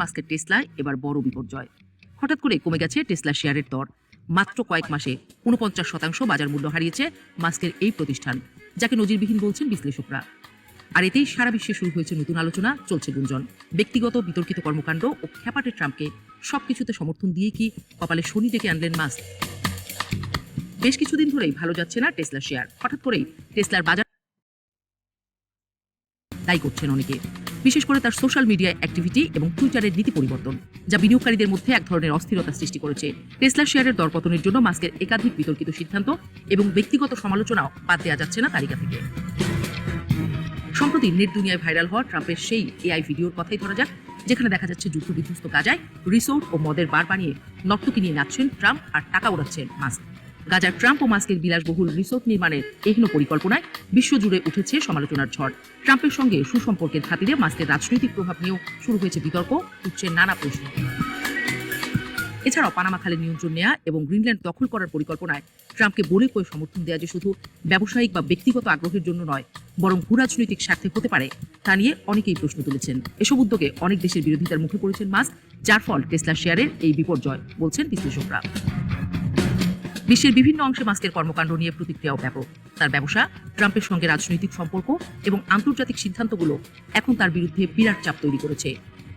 মাস্কের টেসলায় এবার বড় বিপর্যয়। হঠাৎ করে কমে গেছে টেসলা শেয়ারের দর। মাত্র কয়েক মাসে উনপঞ্চাশ শতাংশ বাজার মূল্য হারিয়েছে মাস্কের এই প্রতিষ্ঠান, যাকে নজিরবিহীন বলছেন বিশ্লেষকরা। আর এতেই সারা বিশ্বে শুরু হয়েছে নতুন আলোচনা, চলছে গুঞ্জন। ব্যক্তিগত বিতর্কিত কর্মকাণ্ড ও খ্যাপাটে ট্রাম্পকে সবকিছুতে সমর্থন দিয়ে কি কপালে শনি ডেকে আনলেন মাস্ক? বেশ কিছুদিন ধরেই ভালো যাচ্ছে না টেসলা শেয়ার। হঠাৎ করেই টেসলার বাজার তাই করছেন অনেকে। বিশেষ করে তার সোশ্যাল মিডিয়া অ্যাক্টিভিটি এবং টুইটারের নীতি পরিবর্তন, যা বিনিয়োগকারীদের মধ্যে এক ধরনের অস্থিরতা সৃষ্টি করেছে। টেসলা শেয়ারের দরপতনের জন্য মাস্কের একাধিক বিতর্কিত সিদ্ধান্ত এবং ব্যক্তিগত সমালোচনাও বাদ দেওয়া যাচ্ছে না তালিকা থেকে। সম্প্রতি নেট দুনিয়ায় ভাইরাল হওয়া ট্রাম্পের সেই এআই ভিডিওর কথাই ধরা যাক, যেখানে দেখা যাচ্ছে যুদ্ধ বিধ্বস্ত গাজায়, রিসোর্ট ও মদের বার বানিয়ে নর্তকী নিয়ে নাচছেন ট্রাম্প আর টাকা উড়াচ্ছেন মাস্ক। গাজার ট্রাম্প ও মাস্কের বিলাসবহুল রিসোর্ট নির্মাণের এহন পরিকল্পনায় বিশ্বজুড়ে উঠেছে সমালোচনার ঝড়। ট্রাম্পের সঙ্গে সুসম্পর্কের খাতিরে মাস্কের রাজনৈতিক প্রভাব নিয়েও শুরু হয়েছে বিতর্ক উঠছে নানা প্রশ্ন। এছাড়াও পানামা খালের নিয়ন্ত্রণ নেওয়া এবং গ্রিনল্যান্ড দখল করার পরিকল্পনায় ট্রাম্পকে বলে কয়ে সমর্থন দেওয়া যে শুধু ব্যবসায়িক বা ব্যক্তিগত আগ্রহের জন্য নয়, বরং ভূরাজনৈতিক স্বার্থে হতে পারে তা নিয়ে অনেকেই প্রশ্ন তুলেছেন। এসব উদ্যোগে অনেক দেশের বিরোধিতার মুখে পড়েছেন মাস্ক, যার ফল টেসলা শেয়ারের এই বিপর্যয়, বলছেন বিশ্লেষকরা। বিশ্বের বিভিন্ন অংশে মাস্কের কর্মকাণ্ড নিয়ে প্রতিক্রিয়াও ব্যাপক। তার ব্যবসা, ট্রাম্পের সঙ্গে রাজনৈতিক সম্পর্ক এবং আন্তর্জাতিক সিদ্ধান্তগুলো এখন তার বিরুদ্ধে বিরাট চাপ তৈরি করেছে।